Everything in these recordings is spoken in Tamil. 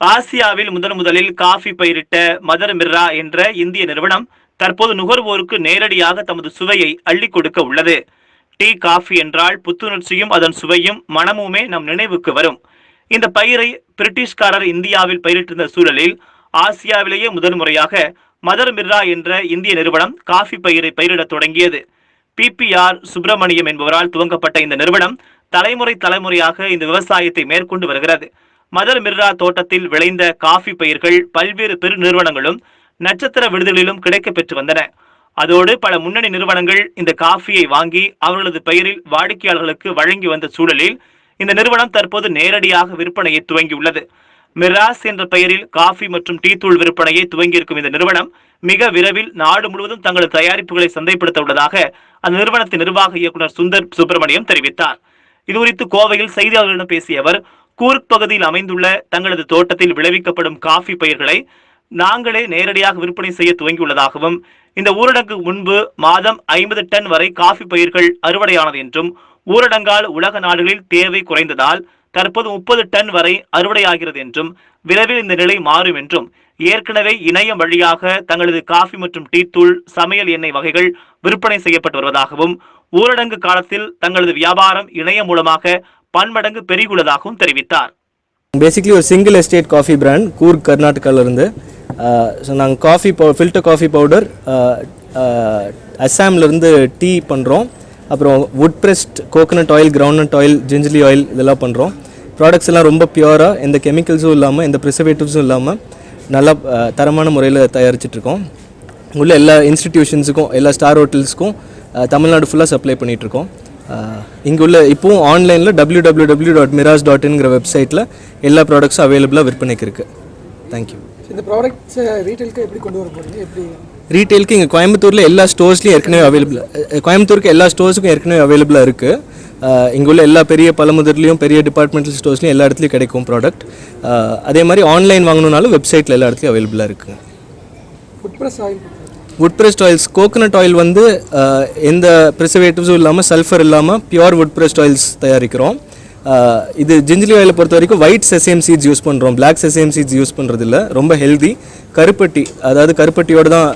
ஆசியாவில் முதன் முதலில் காஃபி பயிரிட்ட மதர் மிர்ரா என்ற இந்திய நிறுவனம் தற்போது நுகர்வோருக்கு நேரடியாக தமது சுவையை அள்ளி கொடுக்க உள்ளது. டீ காஃபி என்றால் புத்துணர்ச்சியும் அதன் சுவையும் மனமுமே நம் நினைவுக்கு வரும். இந்த பயிரை பிரிட்டிஷ்காரர் இந்தியாவில் பயிரிட்டிருந்த சூழலில் ஆசியாவிலேயே முதன்முறையாக மதர் மிர்ரா என்ற இந்திய நிறுவனம் காஃபி பயிரை பயிரிடத் தொடங்கியது. பிபிஆர் சுப்பிரமணியம் என்பவரால் துவங்கப்பட்ட இந்த நிறுவனம் தலைமுறை தலைமுறையாக இந்த விவசாயத்தை மேற்கொண்டு வருகிறது. மதர் மிர்ரா தோட்டத்தில் விளைந்த காஃபி பயிர்கள் பல்வேறு பெரு நிறுவனங்களும் நட்சத்திர விடுதலிலும் கிடைக்க பெற்று வந்தன. அதோடு பல முன்னணி நிறுவனங்கள் இந்த காஃபியை வாங்கி அவர்களது பெயரில் வாடிக்கையாளர்களுக்கு வழங்கி வந்த சூழலில் இந்த நிறுவனம் தற்போது நேரடியாக விற்பனையை துவங்கியுள்ளது. மிராஸ் என்ற பெயரில் காஃபி மற்றும் டீ தூள் விற்பனையை துவங்கியிருக்கும் இந்த நிறுவனம் மிக விரைவில் நாடு முழுவதும் தங்களது தயாரிப்புகளை சந்தைப்படுத்த உள்ளதாக அந்த நிறுவனத்தின் நிர்வாக இயக்குநர் சுந்தர் சுப்பிரமணியம் தெரிவித்தார். இதுகுறித்து கோவையில் செய்தியாளர்களிடம் பேசிய அவர் கூர்க் பகுதியில் அமைந்துள்ள தங்களது தோட்டத்தில் விளைவிக்கப்படும் காஃபி பயிர்களை நாங்களே நேரடியாக விற்பனை செய்ய துவங்கியுள்ளதாகவும் இந்த ஊரடங்கு முன்பு மாதம் ஐம்பது டன் வரை காஃபி பயிர்கள் அறுவடையானது என்றும் ஊரடங்கால் உலக நாடுகளில் தேவை குறைந்ததால் தற்போது முப்பது டன் வரை அறுவடையாகிறது என்றும் விரைவில் இந்த நிலை மாறும் என்றும் ஏற்கனவே இணையம் வழியாக தங்களது காஃபி மற்றும் டீ தூள் சமையல் எண்ணெய் வகைகள் விற்பனை செய்யப்பட்டு வருவதாகவும் ஊரடங்கு காலத்தில் தங்களது வியாபாரம் இணையம் மூலமாக பன்மடங்கு பெருகியுள்ளதாகவும் தெரிவித்தார். பேசிக்லி ஒரு single estate coffee brand Coorg கர்நாடகாவிலேருந்து so நாங்கள் காஃபி பவு ஃபில்டர் காஃபி பவுடர் அஸ்ஸாம்லேருந்து டீ பண்ணுறோம் அப்புறம் wood pressed coconut oil groundnut oil gingelly oil இதெல்லாம் பண்ணுறோம் ப்ராடக்ட்ஸ் எல்லாம் ரொம்ப பியூராக எந்த கெமிக்கல்ஸும் இல்லாமல் எந்த ப்ரிசர்வேட்டிவ்ஸும் இல்லாமல் நல்லா தரமான முறையில் தயாரிச்சிட்ருக்கோம். உள்ள எல்லா இன்ஸ்டிடியூஷன்ஸுக்கும் எல்லா ஸ்டார் ஹோட்டல்ஸுக்கும் தமிழ்நாடு ஃபுல்லாக சப்ளை பண்ணிகிட்ருக்கோம் இங்கே உள்ள இப்போவும் ஆன்லைனில் W W W dot Miras dot இன்ங்கிற வெப்சைட்டில் எல்லா ப்ராடக்ட்ஸும் அவைலபிளாக விற்பனைக்கு இருக்குது தேங்க்யூ இந்த ப்ராடக்ட்ஸை ரீட்டைலுக்கு எப்படி கொண்டு வர போகிறீங்க எப்படி? ரீட்டெயிலுக்கு இங்கே கோயம்புத்தூரில் எல்லா ஸ்டோர்ஸ்லையும் ஏற்கனவே அவைலபிள் கோயம்புத்தூருக்கு எல்லா ஸ்டோர்ஸுக்கும் ஏற்கனவே அவைலபிளாக இருக்குது இங்கே உள்ள எல்லா பெரிய பழமுதிர்லையும் பெரிய டிபார்ட்மெண்டல் ஸ்டோர்ஸ்லையும் எல்லா இடத்துலையும் கிடைக்கும் ப்ராடக்ட் அதே மாதிரி ஆன்லைன் வாங்கணுன்னாலும் வெப்சைட்டில் எல்லா இடத்துலையும் அவைலபிளாக இருக்குங்க. Wood pressed oils coconut oil வந்து எந்த ப்ரிசர்வேட்டிவ்ஸும் இல்லாமல் சல்ஃபர் இல்லாமல் பியூர் வுட் ப்ரெஸ்ட் ஆயில்ஸ் தயாரிக்கிறோம். இது ஜிஞ்சிலி ஆயிலை பொறுத்த வரைக்கும் ஒயிட் செசேம் சீட்ஸ் யூஸ் பண்ணுறோம் பிளாக் செசேம் சீட்ஸ் யூஸ் பண்ணுறதில்ல ரொம்ப ஹெல்தி கருப்பட்டி அதாவது கருப்பட்டியோடு தான்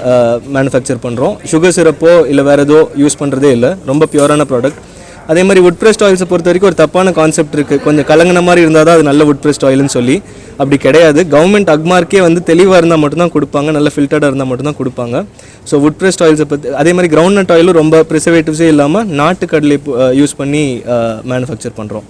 மேனுஃபேக்சர் பண்ணுறோம் சுகர் சிரப்போ இல்லை வேறு ஏதோ யூஸ் பண்ணுறதே இல்லை. ரொம்ப பியூரான ப்ராடக்ட் அதே மாதிரி உட் ப்ரெஸ்ட் ஆயில்ஸை பொறுத்த வரைக்கும் ஒரு தப்பான கான்செப்ட் இருக்குது கொஞ்சம் கலங்கின மாதிரி இருந்தால் தான் அது நல்ல உட் ப்ரெஸ்ட் ஆயில்னு சொல்லி. அப்படி கிடையாது. கவர்மெண்ட் அக்மார்க்கே வந்து தெளிவாக இருந்தால் மட்டும்தான் கொடுப்பாங்க. நல்ல ஃபில்டர்டாக இருந்தால் மட்டும்தான் கொடுப்பாங்க. ஸோ உட் ப்ரெஸ்ட் ஆயில்ஸை பற்றி அதே மாதிரி கிரவுண்ட் நட் ஆயிலும் ரொம்ப ப்ரிசர்வேட்டிவ்ஸே இல்லாமல் நாட்டுக்கடலை யூஸ் பண்ணி மேனுஃபேக்சர் பண்ணுறோம்